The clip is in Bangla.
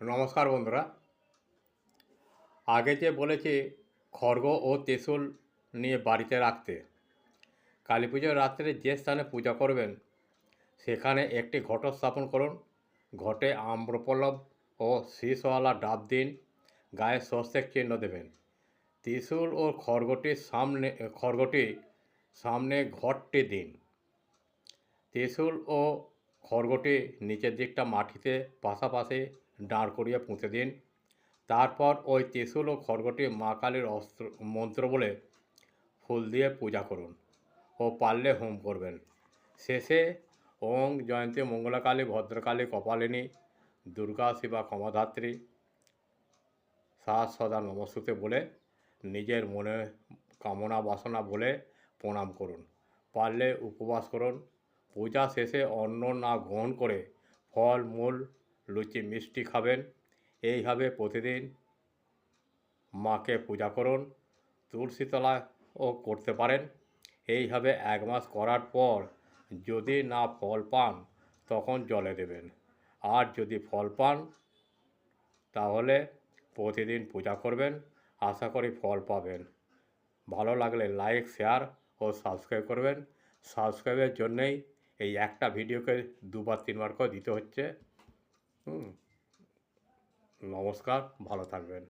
নমস্কার বন্ধুরা। আগে যে বলেছি, খড়গ ও তেঁতুল নিয়ে বাড়িতে রাখতে। কালী পুজোর রাত্রে যে স্থানে পূজা করবেন, সেখানে একটি ঘট স্থাপন করুন। ঘটে আম্রপল্লব ও শীষওয়ালা ডাব দিন, গায়ে স্বস্তিক চিহ্ন দেবেন। ত্রিশূল ও খড়গটির সামনে, খড়গটি সামনে ঘরটি দিন। ত্রিশূল ও খড়গটি নিচের দিকটা মাটিতে, পাশাপাশি দাঁড় করিয়ে পুঁতে দিন। তারপর ওই ত্রিশূল ও খড়গটি মা কালীর অস্ত্র, মন্ত্র বলে ফুল দিয়ে পূজা করুন ও পারলে হোম করবেন। শেষে ওং জয়ন্তী মঙ্গলাকালী, ভদ্রকালী, কপালিনী, দুর্গা শিবা ক্ষমাধাত্রী সাহস সদা নমস্তুতে বলে নিজের মনে কামনা বাসনা বলে প্রণাম করুন। পারলে উপবাস করুন। পূজা শেষে অন্ন না গ্রহণ করে ফল, মূল লুচি মিষ্টি খাবেন। এইভাবে প্রতিদিন মাকে পূজা করুন তুলসীতলাও করতে পারেন। এইভাবে এক মাস করার পর যদি না ফল পান, তখন জলে দেবেন। আর যদি ফল পান, তাহলে প্রতিদিন পূজা করবেন। আশা করি ফল পাবেন। ভালো লাগলে লাইক, শেয়ার ও সাবস্ক্রাইব করবেন। সাবস্ক্রাইবের জন্যেই এই একটা ভিডিওকে দুবার, তিনবার করে দিতে হচ্ছে। নমস্কার ভালো থাকবেন।